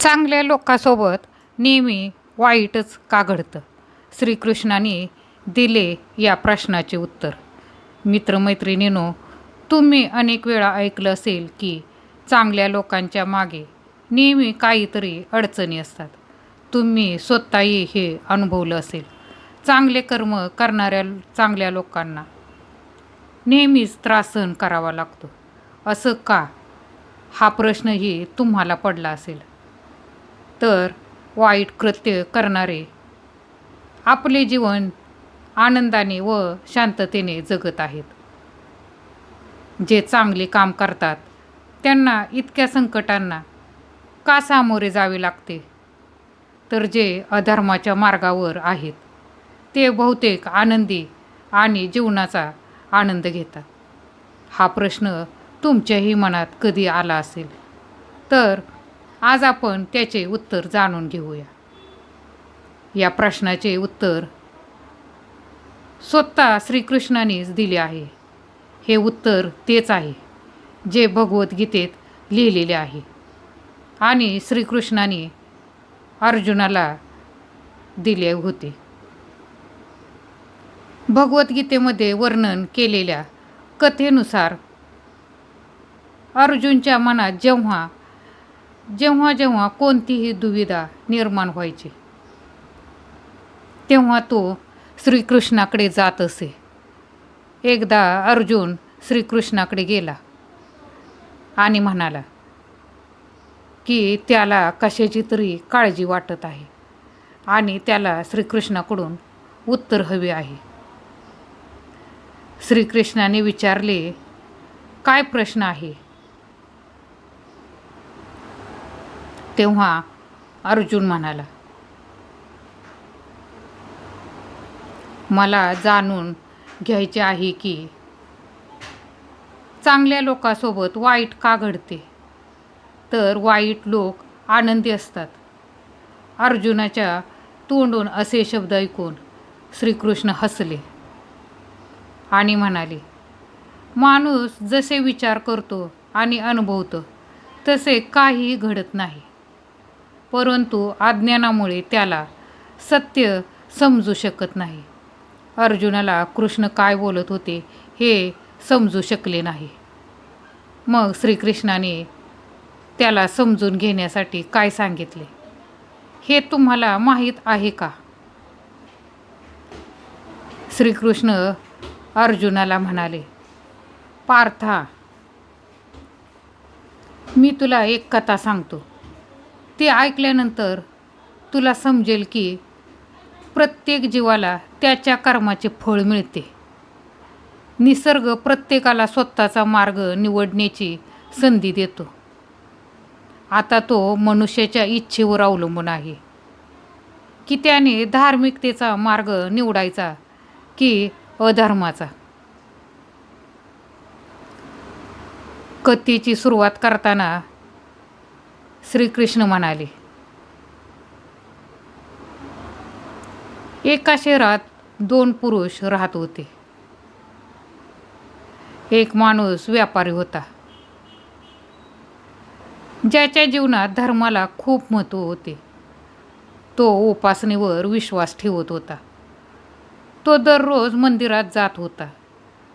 चांगल्या लोकांसोबत नेहमी वाईटच का घडतं? श्रीकृष्णाने दिले या प्रश्नाचे उत्तर. मित्रमैत्रिणींनो तुम्ही अनेक वेळा ऐकलं असेल की चांगल्या लोकांच्या मागे नेहमी काहीतरी अडचणी असतात. तुम्ही स्वतःही हे अनुभवलं असेल. चांगले कर्म करणाऱ्या चांगल्या लोकांना नेहमीच त्रास सहन करावा लागतो. असं का? हा प्रश्नही तुम्हाला पडला असेल. तर वाईट कृत्य करणारे. आपले जीवन आनंदाने व शांततेने जगत आहेत. जे चांगले काम करतात त्यांना इतक्या संकटांना का सामोरे जावे लागते? तर जे अधर्माच्या मार्गावर आहेत ते बहुतेक आनंदी आणि जीवनाचा आनंद घेतात. हा प्रश्न तुमच्याही मनात कधी आला असेल? तर आज आपण त्याचे उत्तर जाणून घेऊया. या प्रश्नाचे उत्तर स्वतः श्रीकृष्णानेच दिले आहे. हे उत्तर तेच आहे जे भगवद्गीतेत लिहिलेले आहे. आणि श्रीकृष्णाने अर्जुनाला दिले होते. भगवद्गीतेमध्ये वर्णन केलेल्या कथेनुसार अर्जुनच्या मनात जेव्हा जेव्हा जेव्हा कोणतीही दुविधा निर्माण व्हायची तेव्हा तो श्रीकृष्णाकडे जात असे. एकदा अर्जुन श्रीकृष्णाकडे गेला आणि म्हणाला की त्याला कशाची तरी काळजी वाटत आहे आणि त्याला श्रीकृष्णाकडून उत्तर हवे आहे. श्रीकृष्णाने विचारले काय प्रश्न आहे? तेव्हा अर्जुन म्हणाला मला जाणून घ्यायचे आहे की चांगल्या लोकांसोबत वाईट का घडते? तर वाईट लोक आनंदी असतात. अर्जुनाच्या तोंडून असे शब्द ऐकून श्रीकृष्ण हसले आणि म्हणाले माणूस जसे विचार करतो आणि अनुभवतो तसे काहीही घडत नाही. परंतु अज्ञानामुळे त्याला सत्य समजू शकत नाही. अर्जुनाला कृष्ण काय बोलत होते हे समजू शकले नाही. मग श्रीकृष्णाने त्याला समजून घेण्यासाठी काय सांगितले? हे तुम्हाला माहीत आहे का? श्रीकृष्ण अर्जुनाला म्हणाले पार्था मी तुला एक कथा सांगतो. ते ऐकल्यानंतर तुला समजेल की प्रत्येक जीवाला त्याच्या कर्माचे फळ मिळते. निसर्ग प्रत्येकाला स्वतःचा मार्ग निवडण्याची संधी देतो. आता तो मनुष्याच्या इच्छेवर अवलंबून आहे. की त्याने धार्मिकतेचा मार्ग निवडायचा की अधर्माचा? कथेची सुरुवात करताना श्रीकृष्ण म्हणाले एका शहरात दोन पुरुष राहत होते. एक माणूस व्यापारी होता. ज्याच्या जीवनात धर्माला खूप महत्त्व होते. तो उपासनेवर विश्वास ठेवत होता. तो दररोज मंदिरात जात होता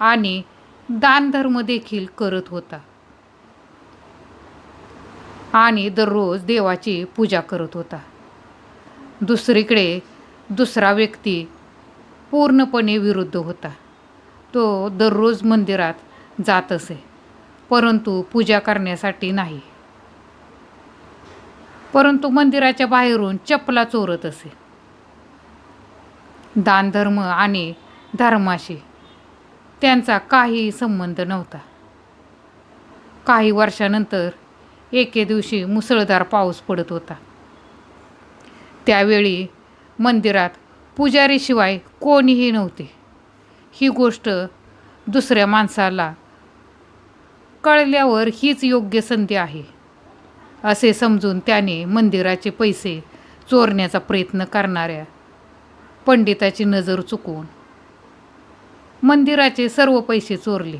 आणि दानधर्म देखील करत होता. आणि दररोज देवाची पूजा करत होता. दुसरीकडे दुसरा व्यक्ती पूर्णपणे विरुद्ध होता. तो दररोज मंदिरात जात असे परंतु पूजा करण्यासाठी नाही. परंतु मंदिराच्या बाहेरून चपला चोरत असे. दानधर्म आणि धर्माशी त्यांचा काही संबंध नव्हता. काही वर्षानंतर एके दिवशी मुसळधार पाऊस पडत होता. त्यावेळी मंदिरात पुजारीशिवाय कोणीही नव्हते. ही गोष्ट दुसऱ्या माणसाला कळल्यावर हीच योग्य संधी आहे असे समजून त्याने मंदिराचे पैसे चोरण्याचा प्रयत्न करणाऱ्या पंडिताची नजर चुकवून मंदिराचे सर्व पैसे चोरले.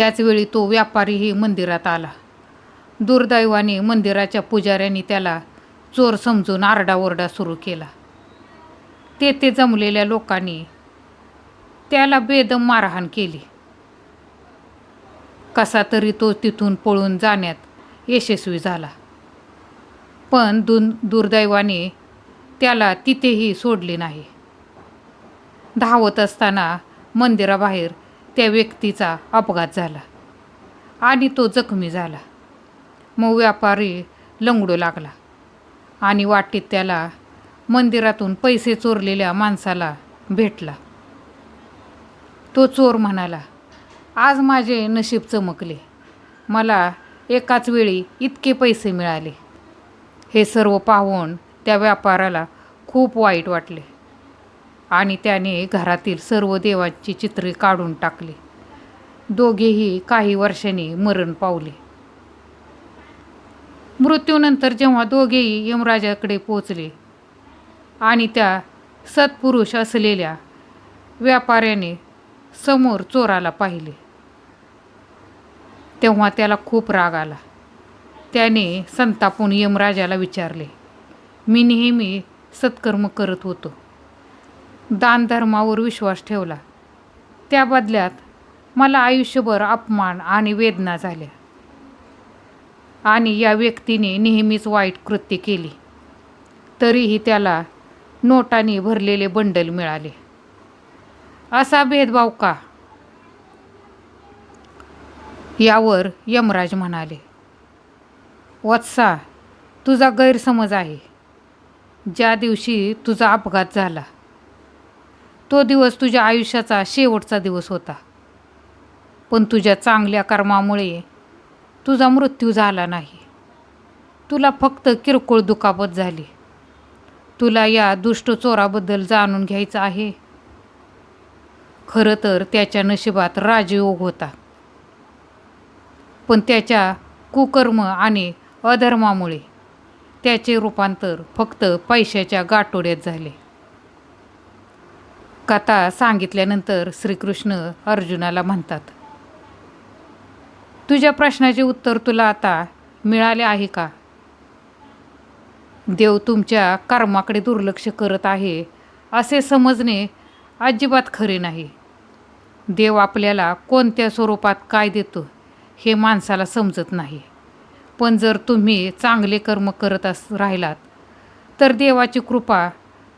त्याचवेळी तो व्यापारीही मंदिरात आला. दुर्दैवाने मंदिराच्या पुजाऱ्यांनी त्याला चोर समजून आरडाओरडा सुरू केला. तेथे जमलेल्या लोकांनी त्याला बेदम मारहाण केली. कसा तरी तो तिथून पळून जाण्यात यशस्वी झाला. पण दुन दुर्दैवाने त्याला तिथेही सोडले नाही. धावत असताना मंदिराबाहेर त्या व्यक्तीचा अपघात झाला आणि तो जखमी झाला. मग व्यापारी लंगडू लागला आणि वाटेत त्याला मंदिरातून पैसे चोरलेल्या माणसाला भेटला. तो चोर म्हणाला आज माझे नशीब चमकले. मला एकाच वेळी इतके पैसे मिळाले. हे सर्व पाहून त्या व्यापाराला खूप वाईट वाटले. आणि त्याने घरातील सर्व देवांची चित्रे काढून टाकली. दोघेही काही वर्षांनी मरण पावले. मृत्यूनंतर जेव्हा दोघेही यमराजाकडे पोचले आणि त्या सत्पुरुष असलेल्या व्यापाऱ्याने समोर चोराला पाहिले तेव्हा त्याला खूप राग आला. त्याने संतापून यमराजाला विचारले मी नेहमी सत्कर्म करत होतो. दानधर्मावर विश्वास ठेवला. त्या बदल्यात मला आयुष्यभर अपमान आणि वेदना झाल्या. आणि या व्यक्तीने नेहमीच वाईट कृत्य केली. तरीही त्याला नोटाने भरलेले बंडल मिळाले. असा भेदभाव का? यावर यमराज म्हणाले वत्सा तुझा गैरसमज आहे. ज्या दिवशी तुझा अपघात झाला तो दिवस तुझ्या आयुष्याचा शेवटचा दिवस होता. पण तुझ्या चांगल्या कर्मामुळे तुझा मृत्यू झाला नाही. तुला फक्त किरकोळ दुखापत झाली. तुला या दुष्ट चोराबद्दल जाणून घ्यायचं आहे. खरं तर त्याच्या नशिबात राजयोग होता. पण त्याच्या कुकर्म आणि अधर्मामुळे त्याचे रूपांतर फक्त पैशाच्या गाठोड्यात झाले. कथा सांगितल्यानंतर श्रीकृष्ण अर्जुनाला म्हणतात तुझ्या प्रश्नाचे उत्तर तुला आता मिळाले आहे का? देव तुमच्या कर्माकडे दुर्लक्ष करत आहे असे समजणे अजिबात खरे नाही. देव आपल्याला कोणत्या स्वरूपात काय देतो हे माणसाला समजत नाही. पण जर तुम्ही चांगले कर्म करत अस राहिलात तर देवाची कृपा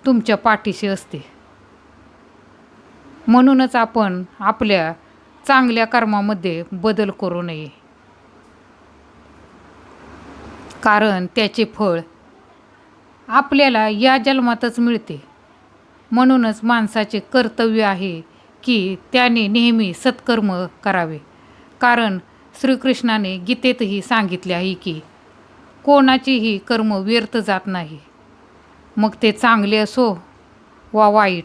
तुमच्या पाठीशी असते. म्हणूनच आपण आपल्या चांगल्या कर्मामध्ये बदल करू नये. कारण त्याचे फळ आपल्याला या जन्मातच मिळते. म्हणूनच माणसाचे कर्तव्य आहे की त्याने नेहमी सत्कर्म करावे. कारण श्रीकृष्णाने गीतेतही सांगितले आहे की कोणाचीही कर्म व्यर्थ जात नाही. मग ते चांगले असो वा वाईट